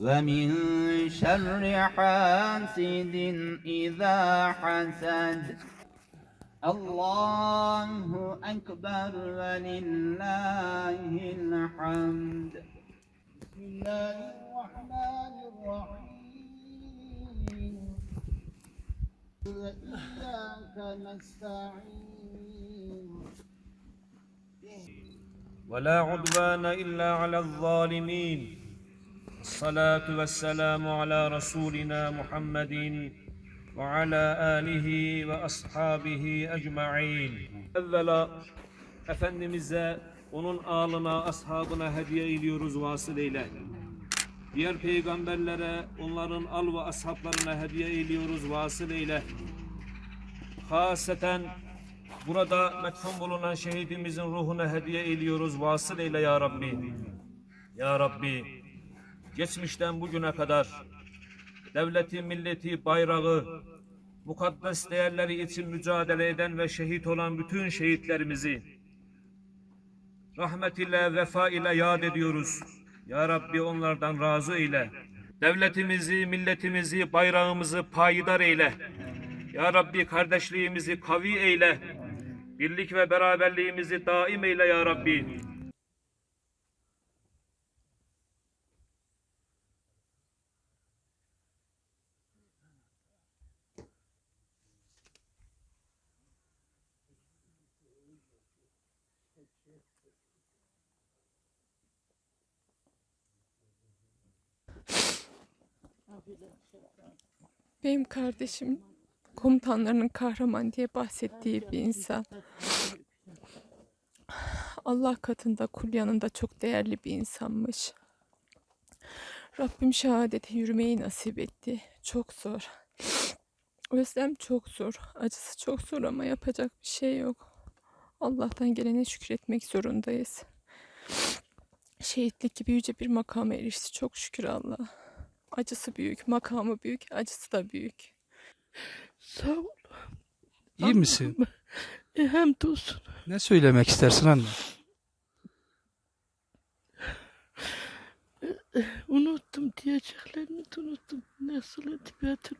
ومن شر حاسد إذا حسد. الله أكبر ولله الحمد. بسم الله الرحمن الرحيم وإياك نستعين ولا عدوان إلا على الظالمين. الصلاة والسلام على رسولنا محمد وعلى آله وأصحابه أجمعين Evvela Efendimiz'e, onun ağlına, ashabına hediye ediyoruz vasıleyle. Diğer peygamberlere, onların al ve ashablarına hediye ediyoruz vasıleyle. Haseten burada metfun bulunan şehidimizin ruhuna hediye ediyoruz vasıleyle ya Rabbi. Ya Rabbi, geçmişten bugüne kadar devleti, milleti, bayrağı, mukaddes değerleri için mücadele eden ve şehit olan bütün şehitlerimizi rahmet ile, vefa ile yad ediyoruz. Ya Rabbi onlardan razı eyle. Devletimizi, milletimizi, bayrağımızı payidar eyle. Ya Rabbi kardeşliğimizi kavi eyle. Birlik ve beraberliğimizi daim eyle ya Rabbi. Benim kardeşim komutanlarının kahraman diye bahsettiği bir insan. Allah katında kul yanında çok değerli bir insanmış. Rabbim şehadete yürümeyi nasip etti. Çok zor. Özlem çok zor. Acısı çok zor ama yapacak bir şey yok. Allah'tan gelene şükretmek zorundayız. Şehitlik gibi yüce bir makama erişti. Çok şükür Allah. Acısı büyük, makamı büyük, acısı da büyük. Sağ ol. İyi misin? E, hamdolsun. Ne söylemek istersin anne? Unuttum diyeceklerimi de unuttum. Nasıl edebiyatım?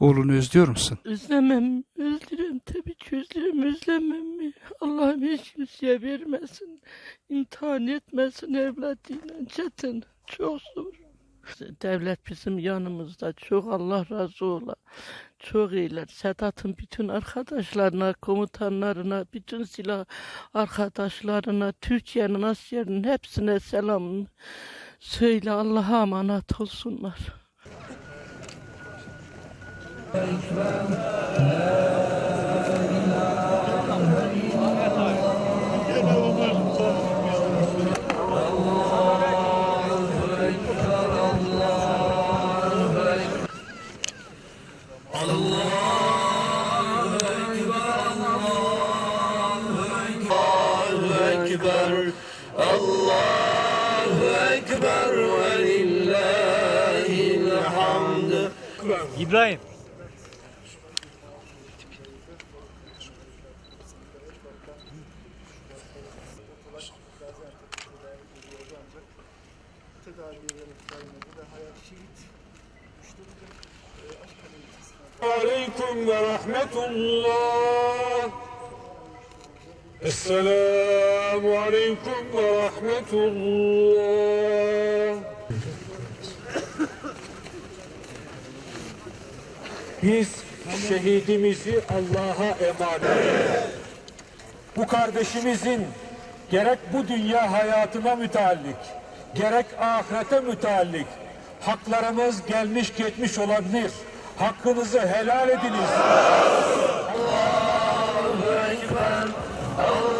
Oğlunu özlüyor musun? Özlemem, özlerim tabii ki özlerim, özlemem mi? Allah'ım hiç kimseye vermesin, imtihan etmesin evladıyla çetin, çok zor. Devlet bizim yanımızda, çok Allah razı ola. Çok iyiler. Sedat'ın bütün arkadaşlarına, komutanlarına, bütün silah arkadaşlarına, Türkiye'nin, Asya'nın hepsine selam söyle. Allah'a emanet olsunlar. Allahu Ekber ve lillahil hamd. İbrahim. Aleyküm ve rahmetullah. Esselamu Aleyküm ve Rahmetullah. Biz şehidimizi Allah'a emanet. Bu kardeşimizin gerek bu dünya hayatına müteallik, gerek ahirete müteallik haklarımız gelmiş geçmiş olabilir. Hakkınızı helal ediniz. Allahu Ekber, Allahu